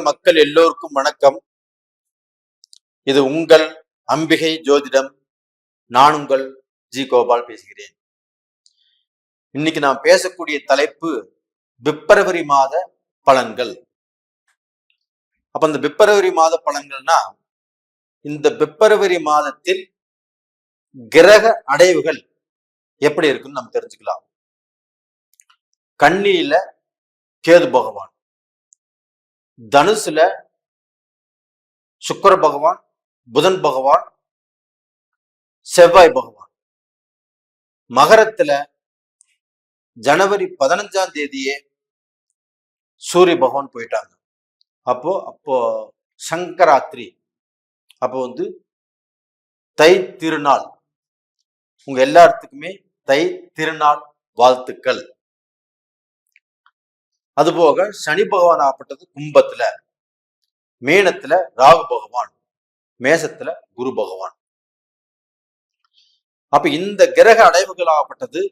மக்கள் எல்லோருக்கும் வணக்கம். இது உங்கள் அம்பிகை ஜோதிடம். நான் உங்கள் ஜி கோபால் பேசுகிறேன். இன்னைக்கு நான் பேசக்கூடிய தலைப்பு பிப்ரவரி மாத பலன்கள். அப்ப இந்த பிப்ரவரி மாத பலன்கள்னா இந்த பிப்ரவரி மாதத்தில் கிரக அடைவுகள் எப்படி இருக்குன்னு நம்ம தெரிஞ்சுக்கலாம். கண்ணியில கேது பகவான். தனுசுல சுக்கர பகவான் புதன் பகவான் செவ்வாய் பகவான். மகரத்துல ஜனவரி பதினஞ்சாம் தேதியே சூரிய பகவான் போயிட்டாங்க. அப்போ அப்போ சங்கராத்திரி. அப்போ வந்து தை திருநாள். உங்க எல்லாத்துக்குமே தை திருநாள் வாழ்த்துக்கள். அதுபோக சனி பகவான் ஆகப்பட்டது கும்பத்துல. மீனத்துல ராகு பகவான் மேசத்துல குரு பகவான். அப்ப இந்த கிரக அடைவுகள் ஆகப்பட்டது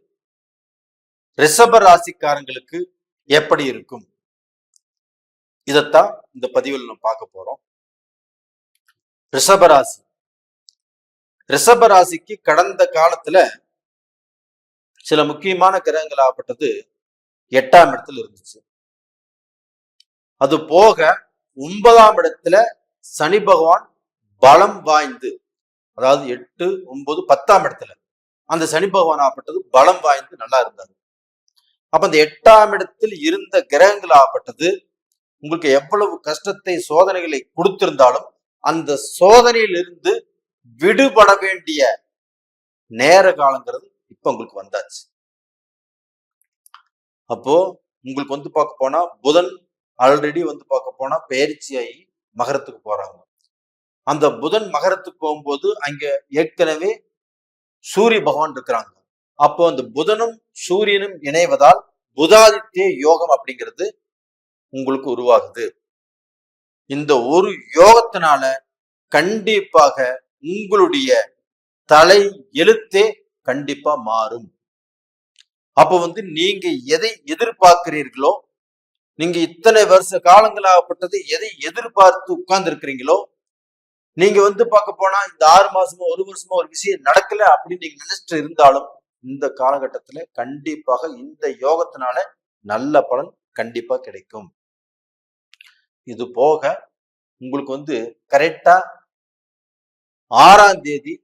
ரிஷப ராசிக்காரங்களுக்கு எப்படி இருக்கும்? இதைத்தான் இந்த பதிவில் நம்ம பார்க்க போறோம். ரிஷபராசி ரிஷபராசிக்கு கடந்த காலத்துல சில முக்கியமான கிரகங்கள் ஆகப்பட்டது எட்டாம் இடத்துல இருந்துச்சு. அது போக ஒன்பதாம் இடத்துல சனி பகவான் பலம் வாய்ந்து அதாவது எட்டு ஒன்பது பத்தாம் இடத்துல அந்த சனி பகவான் ஆப்பட்டது பலம் வாய்ந்து நல்லா இருந்தார். அப்ப அந்த எட்டாம் இடத்தில் இருந்த கிரகங்கள் ஆப்பட்டது உங்களுக்கு எவ்வளவு கஷ்டத்தை சோதனைகளை கொடுத்திருந்தாலும் அந்த சோதனையிலிருந்து விடுபட வேண்டிய நேர காலங்கிறது இப்ப உங்களுக்கு வந்தாச்சு. அப்போ உங்களுக்கு வந்து பார்க்க போனா புதன் ஆல்ரெடி வந்து பார்க்க போனா பயிற்சியாகி மகரத்துக்கு போறாங்க. அந்த புதன் மகரத்துக்கு போகும்போது அங்க ஏற்கனவே சூரிய பகவான் இருக்கிறாங்க. அப்போ அந்த புதனும் சூரியனும் இணைவதால் புதாதித்ய யோகம் அப்படிங்கிறது உங்களுக்கு உருவாகுது. இந்த ஒரு யோகத்தினால கண்டிப்பாக உங்களுடைய தலை எழுத்தே கண்டிப்பா மாறும். அப்ப வந்து நீங்க எதை எதிர்பார்க்கிறீர்களோ நீங்க இத்தனை வருஷ காலங்களாகப்பட்டது எதை எதிர்பார்த்து உட்கார்ந்து இருக்கிறீங்களோ நீங்க வந்து பார்க்க போனா இந்த ஆறு மாசமோ ஒரு வருஷமோ ஒரு விஷயம் நடக்கல அப்படின்னு நீங்க நினைச்சிட்டு இருந்தாலும் இந்த காலகட்டத்துல கண்டிப்பாக இந்த யோகத்தினால நல்ல பலன் கண்டிப்பா கிடைக்கும். இது போக உங்களுக்கு வந்து கரெக்டா ஆறாம் தேதி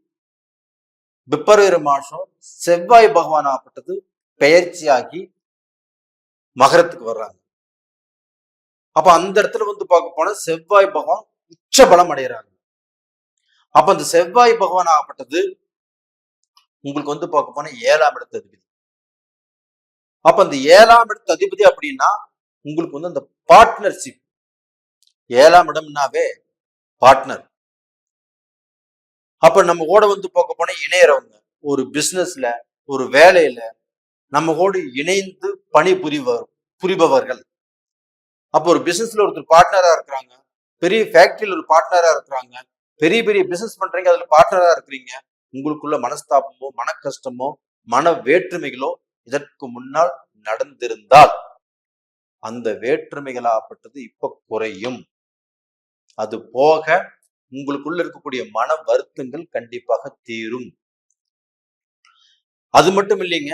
பிப்ரவரி மாசம் செவ்வாய் பகவான் ஆகப்பட்டது பெயர்ச்சியாகி மகரத்துக்கு வர்றாங்க. அப்ப அந்த இடத்துல வந்து பார்க்க போனா செவ்வாய் பகவான் உச்ச பலம் அடைகிறாங்க அப்ப அந்த செவ்வாய் பகவான் ஆகப்பட்டது உங்களுக்கு வந்து பார்க்க போனா ஏழாம் இடத்து அதிபதி. அப்ப அந்த ஏழாம் இடத்து அதிபதி அப்படின்னா உங்களுக்கு வந்து அந்த பார்ட்னர்ஷிப் ஏழாம் இடம்னாவே பார்ட்னர் அப்ப நம்ம கூட வந்து பார்க்க போனா இணையறவங்க. ஒரு பிசினஸ்ல ஒரு வேலையில நம்ம கூட இணைந்து பணி புரிவர் புரிபவர்கள். அப்போ ஒரு பிசினஸ்ல ஒருத்தர் பார்ட்னரா இருக்கிறாங்க. பெரிய ஃபேக்டரியில ஒரு பார்ட்னரா இருக்கிறாங்க. பெரிய பெரிய பிசினஸ் பண்றீங்க அதுல பார்ட்னரா இருக்கிறீங்க. உங்களுக்குள்ள மனஸ்தாபமோ மன கஷ்டமோ மன வேற்றுமைகளோ இதற்கு முன்னால் நடந்திருந்தால் அந்த வேற்றுமைகளாகப்பட்டது இப்ப குறையும். அது போக உங்களுக்குள்ள இருக்கக்கூடிய மன வருத்தங்கள் கண்டிப்பாக தீரும். அது மட்டும் இல்லைங்க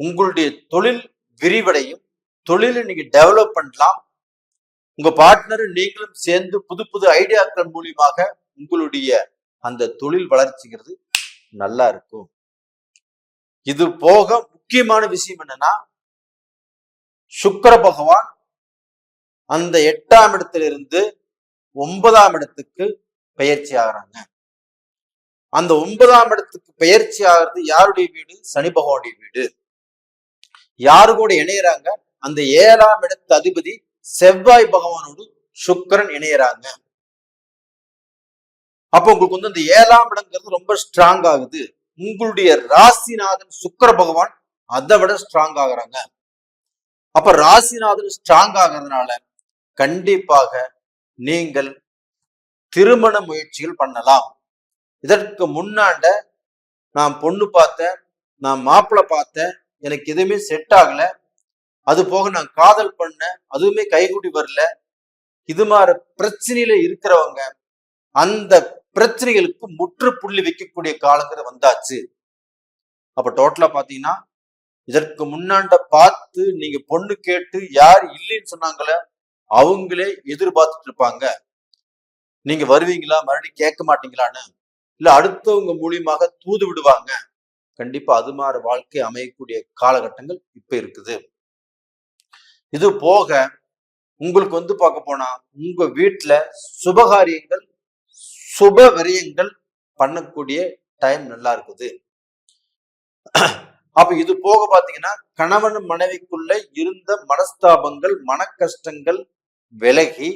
உங்களுடைய தொழில் விரிவடையும். தொழிலை நீங்க டெவலப் பண்ணலாம். உங்க பார்ட்னரும் நீங்களும் சேர்ந்து புது புது ஐடியாக்கள் மூலியமாக உங்களுடைய அந்த தொழில் வளர்ச்சிங்கிறது நல்லா இருக்கும். இது போக முக்கியமான விஷயம் என்னன்னா சுக்கர பகவான் அந்த எட்டாம் இடத்திலிருந்து ஒன்பதாம் இடத்துக்கு பெயர்ச்சி ஆகிறாங்க. அந்த ஒன்பதாம் இடத்துக்கு பெயர்ச்சி ஆகிறது யாருடைய வீடு? சனி பகவானுடைய வீடு. யாரு கூட இணையறாங்க? அந்த ஏழாம் இடத்து அதிபதி செவ்வாய் பகவானோடு சுக்கரன் இணையறாங்க. அப்ப உங்களுக்கு வந்து அந்த ஏழாம் இடங்கிறது ரொம்ப ஸ்ட்ராங் ஆகுது. உங்களுடைய ராசிநாதன் சுக்கர பகவான் அதை விட ஸ்ட்ராங் ஆகுறாங்க. அப்ப ராசிநாதன் ஸ்ட்ராங் ஆகிறதுனால கண்டிப்பாக நீங்கள் திருமண முயற்சிகள் பண்ணலாம். இதற்கு முன்னாண்ட நான் பொண்ணு பார்த்தேன் நான் மாப்பிள்ளை பார்த்தேன் எனக்கு எதுவுமே செட் ஆகல. அது போக நான் காதல் பண்ணேன் அதுவுமே கைகூடி வரல. இது மாதிரி பிரச்சனையில இருக்கிறவங்க அந்த பிரச்சனைகளுக்கு முற்றுப்புள்ளி வைக்கக்கூடிய காலங்கிறது வந்தாச்சு. அப்ப டோட்டலா பாத்தீங்கன்னா இதற்கு முன்னாண்ட பார்த்து நீங்க பொண்ணு கேட்டு யார் இல்லைன்னு சொன்னாங்களே அவங்களே எதிர்பார்த்துட்டு இருப்பாங்க. நீங்க வருவீங்களா மறுபடியும் கேட்க மாட்டீங்களான்னு? இல்ல அடுத்தவங்க மூலியமாக தூது விடுவாங்க? கண்டிப்பா அது மாதிரி வாழ்க்கை அமையக்கூடிய காலகட்டங்கள் இப்ப இருக்குது. இது போக உங்களுக்கு வந்து பார்க்க போனா உங்க வீட்டுல சுபகாரியங்கள் சுப விரயங்கள் பண்ணக்கூடிய டைம் நல்லா இருக்குது. அப்ப இது போக பாத்தீங்கன்னா கணவன் மனைவிக்குள்ள இருந்த மனஸ்தாபங்கள் மன கஷ்டங்கள் விலகி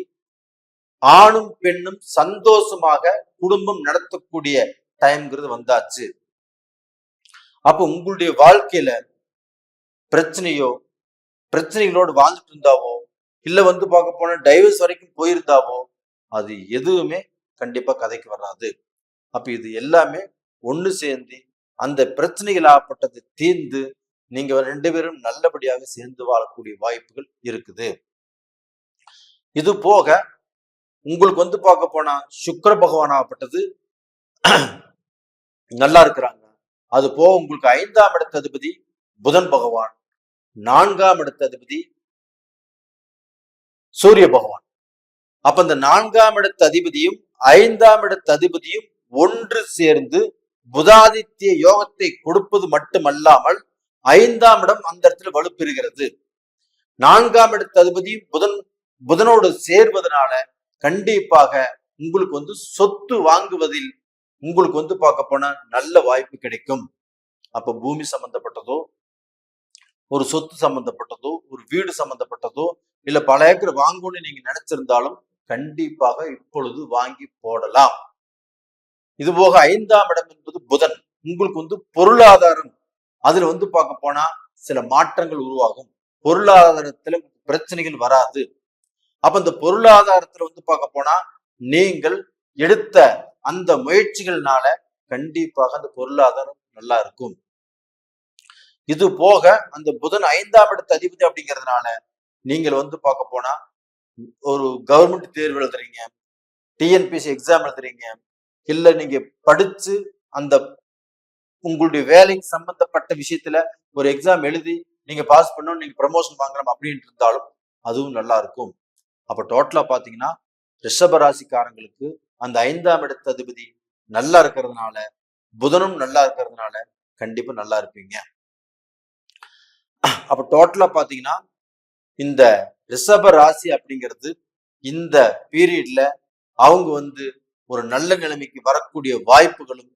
ஆணும் பெண்ணும் சந்தோஷமாக குடும்பம் நடத்தக்கூடிய டைம்ங்கிறது வந்தாச்சு. அப்ப உங்களுடைய வாழ்க்கையில பிரச்சனையோ பிரச்சனைகளோடு வாழ்ந்துட்டு இருந்தாவோ இல்லை வந்து பார்க்க போன டைவர்ஸ் வரைக்கும் போயிருந்தாவோ அது எதுவுமே கண்டிப்பா கதைக்கு வராது. அப்போ இது எல்லாமே ஒண்ணு சேர்ந்து அந்த பிரச்சனைகள் ஆகப்பட்டது தீர்ந்து நீங்க ரெண்டு பேரும் நல்லபடியாக சேர்ந்து வாழக்கூடிய வாய்ப்புகள் இருக்குது. இது போக உங்களுக்கு வந்து பார்க்க போனா சுக்கர பகவான் ஆகப்பட்டது நல்லா இருக்கிறாங்க. அது போக உங்களுக்கு ஐந்தாம் இடத்த அதிபதி புதன் பகவான். நான்காம் இடத்த அதிபதி சூரிய பகவான். அப்ப இந்த நான்காம் இடத்த அதிபதியும் ஐந்தாம் இடத்த அதிபதியும் ஒன்று சேர்ந்து புதாதித்ய யோகத்தை கொடுப்பது மட்டுமல்லாமல் ஐந்தாம் இடம் அந்த இடத்துல வலுப்பெறுகிறது. நான்காம் இடத்த அதிபதியும் புதன் புதனோடு சேர்வதனால கண்டிப்பாக உங்களுக்கு வந்து சொத்து வாங்குவதில் உங்களுக்கு வந்து பார்க்க போனா நல்ல வாய்ப்பு கிடைக்கும். அப்ப பூமி சம்பந்தப்பட்டதோ ஒரு சொத்து சம்பந்தப்பட்டதோ ஒரு வீடு சம்பந்தப்பட்டதோ இல்ல பல ஏக்கர் வாங்கணும்னு நீங்க நினைச்சிருந்தாலும் கண்டிப்பாக இப்பொழுது வாங்கி போடலாம். இது போக ஐந்தாம் இடம் என்பது புதன். உங்களுக்கு வந்து பொருளாதாரம். அதுல வந்து பார்க்க போனா சில மாற்றங்கள் உருவாகும். பொருளாதாரத்துல பிரச்சனைகள் வராது. அப்ப இந்த பொருளாதாரத்துல வந்து பார்க்க போனா நீங்கள் எடுத்த அந்த முயற்சிகள்னால கண்டிப்பாக அந்த பொருளாதாரம் நல்லா இருக்கும். இது போக அந்த புதன் ஐந்தாம் இடத்து அதிபதி அப்படிங்கிறதுனால நீங்கள் வந்து பார்க்க போனா ஒரு கவர்மெண்ட் தேர்வு எழுதுறீங்க டிஎன்பிசி எக்ஸாம் எழுதுறீங்க இல்ல நீங்க படிச்சு அந்த உங்களுடைய வேலைக்கு சம்பந்தப்பட்ட விஷயத்துல ஒரு எக்ஸாம் எழுதி நீங்க பாஸ் பண்ணணும் நீங்க ப்ரமோஷன் வாங்கலாம் அப்படின்ட்டு இருந்தாலும் அதுவும் நல்லா இருக்கும். அப்ப டோட்டலா பாத்தீங்கன்னா ரிஷப ராசிக்காரங்களுக்கு அந்த ஐந்தாம் இடத்து அதிபதி நல்லா இருக்கிறதுனால புதனும் நல்லா இருக்கிறதுனால கண்டிப்பா நல்லா இருப்பீங்க. அப்ப டோட்டலா பாத்தீங்கன்னா இந்த ரிஷப ராசி அப்படிங்கிறது இந்த பீரியட்ல அவங்க வந்து ஒரு நல்ல நிலைமைக்கு வரக்கூடிய வாய்ப்புகளும்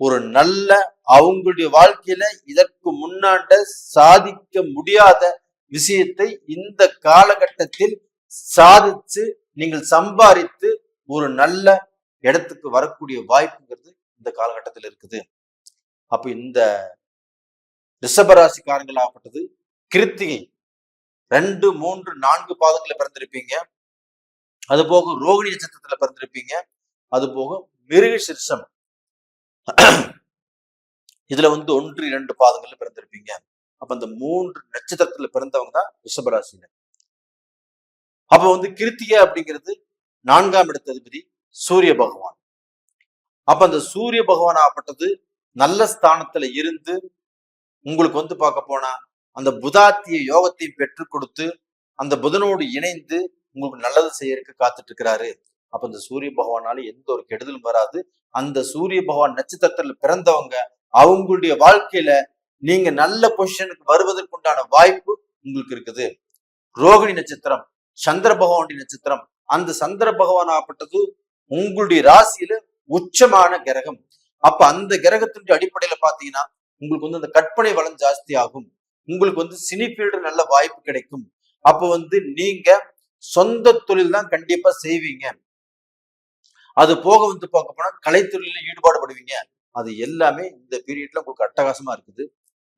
ஒரு நல்ல அவங்களுடைய வாழ்க்கையில இதற்கு முன்னாண்ட சாதிக்க முடியாத விஷயத்தை இந்த காலகட்டத்தில் சாதிச்சு நீங்கள் சம்பாதித்து ஒரு நல்ல இடத்துக்கு வரக்கூடிய வாய்ப்புங்கிறது இந்த காலகட்டத்தில் இருக்குது. அப்ப இந்த ரிஷபராசிக்காரங்களாகப்பட்டது. கிருத்திகை. ரெண்டு மூன்று நான்கு பாதங்களை பிறந்திருப்பீங்க. அது போக ரோகிணி நட்சத்திரத்துல பிறந்திருப்பீங்க. அது போக மிருக இதுல வந்து ஒன்று இரண்டு பாதங்கள்ல பிறந்திருப்பீங்க. அப்ப அந்த மூன்று நட்சத்திரத்துல பிறந்தவங்க தான் ரிஷபராசினர் அப்ப வந்து கிருத்திகை அப்படிங்கிறது நான்காம் இடத்த அதிபதி சூரிய பகவான். அப்ப அந்த சூரிய பகவான் ஆகப்பட்டது நல்ல ஸ்தானத்துல இருந்து உங்களுக்கு வந்து பார்க்க போனா அந்த புதாத்திய யோகத்தையும் பெற்றுக் கொடுத்து அந்த புதனோடு இணைந்து உங்களுக்கு நல்லது செய்யறதுக்கு காத்துட்டு இருக்கிறாரு அப்ப இந்த சூரிய பகவானால எந்த ஒரு கெடுதலும் வராது. அந்த சூரிய பகவான் நட்சத்திரத்துல பிறந்தவங்க அவங்களுடைய வாழ்க்கையில நீங்க நல்ல பொசிஷனுக்கு வருவதற்குண்டான வாய்ப்பு உங்களுக்கு இருக்குது. ரோகிணி நட்சத்திரம் சந்திர பகவானுடைய நட்சத்திரம் அந்த சந்திர பகவான் ஆகப்பட்டது உங்களுடைய ராசியில உச்சமான கிரகம். அப்ப அந்த கிரகத்தினுடைய அடிப்படையில பாத்தீங்கன்னா உங்களுக்கு வந்து அந்த கற்பனை வளம் ஜாஸ்தி ஆகும் உங்களுக்கு வந்து சினி ஃபீல்டு நல்ல வாய்ப்பு கிடைக்கும். அப்போ வந்து நீங்க சொந்த தொழில் தான் கண்டிப்பா செய்வீங்க. அது போக வந்து பார்க்க போனா கலைத்துறையில ஈடுபாடு படுவீங்க. அது எல்லாமே இந்த பீரியட்ல உங்களுக்கு அட்டகாசமா இருக்குது.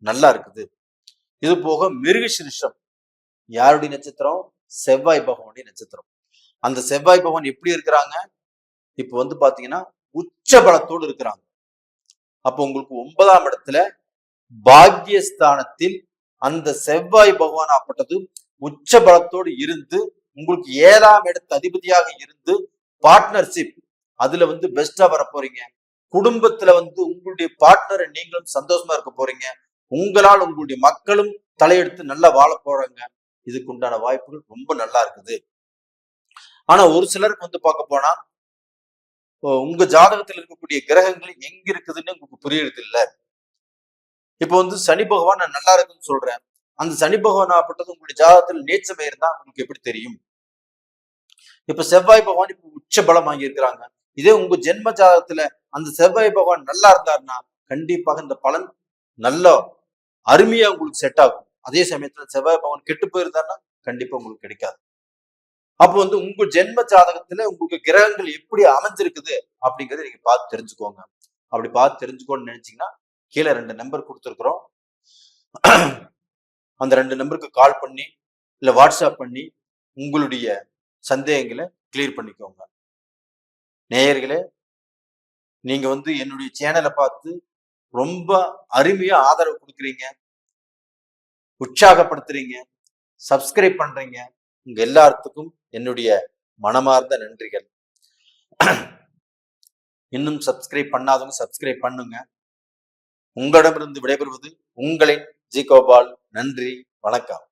நல்லா இருக்குது. இது போக மிருகசிருஷம் யாருடைய நட்சத்திரம்? செவ்வாய் பகவானுடைய நட்சத்திரம். அந்த செவ்வாய் பகவான் எப்படி இருக்கிறாங்க? இப்போ வந்து பாத்தீங்கன்னா உச்ச பலத்தோடு இருக்கிறாங்க. அப்போ உங்களுக்கு ஒன்பதாம் இடத்துல பாக்கியஸ்தானத்தில் அந்த செவ்வாய் பகவான் ஆப்பட்டது உச்ச பலத்தோடு இருந்து உங்களுக்கு ஏழாம் இடத்து அதிபதியாக இருந்து பார்ட்னர்ஷிப் அதுல வந்து பெஸ்டா வர போறீங்க குடும்பத்துல வந்து உங்களுடைய பார்ட்னரை நீங்களும் சந்தோஷமா இருக்க போறீங்க. உங்களால் உங்களுடைய மக்களும் தலையெடுத்து நல்லா வாழ போறாங்க. இதுக்கு உண்டான வாய்ப்புகள் ரொம்ப நல்லா இருக்குது. ஆனா ஒரு சிலருக்கு வந்து பார்க்க போனா உங்க ஜாதகத்தில் இருக்கக்கூடிய கிரகங்கள் எங்க இருக்குதுன்னு உங்களுக்கு புரியறது இல்ல. இப்போ வந்து சனி பகவான் நான் நல்லா இருக்குன்னு சொல்றேன். அந்த சனி பகவான் ஆப்பட்டது உங்களுடைய ஜாதகத்தில் நேச்சமே இருந்தா உங்களுக்கு எப்படி தெரியும்? இப்ப செவ்வாய் பகவான் இப்ப உச்ச பலம் வாங்கி இருக்கிறாங்க இதே உங்க ஜென்ம ஜாதகத்துல அந்த செவ்வாய் பகவான் நல்லா இருந்தாருன்னா கண்டிப்பாக இந்த பலன் நல்ல அருமையா உங்களுக்கு செட் ஆகும். அதே சமயத்துல செவ்வாய் பகவான் கெட்டு போயிருந்தாருன்னா கண்டிப்பா உங்களுக்கு கிடைக்காது. அப்போ வந்து உங்க ஜென்ம ஜாதகத்துல உங்களுக்கு கிரகங்கள் எப்படி அமைஞ்சிருக்குது அப்படிங்கறத நீங்க பார்த்து தெரிஞ்சுக்கோங்க. அப்படி பார்த்து தெரிஞ்சுக்கோன்னு நினைச்சீங்கன்னா கீழே ரெண்டு நம்பர் கொடுத்துருக்குறோம். அந்த ரெண்டு நம்பருக்கு கால் பண்ணி இல்ல வாட்ஸ்அப் பண்ணி உங்களுடைய சந்தேகங்களை கிளியர் பண்ணிக்கோங்க. நேயர்களே நீங்க வந்து என்னுடைய சேனலை பார்த்து ரொம்ப அருமையா ஆதரவு கொடுக்குறீங்க. உற்சாகப்படுத்துறீங்க. சப்ஸ்கிரைப் பண்றீங்க. உங்க எல்லாத்துக்கும் என்னுடைய மனமார்ந்த நன்றிகள். இன்னும் சப்ஸ்கிரைப் பண்ணாதவங்க சப்ஸ்கிரைப் பண்ணுங்க. உங்களிடமிருந்து விடைபெறுவது உங்களின் ஜி கோபால். நன்றி வணக்கம்.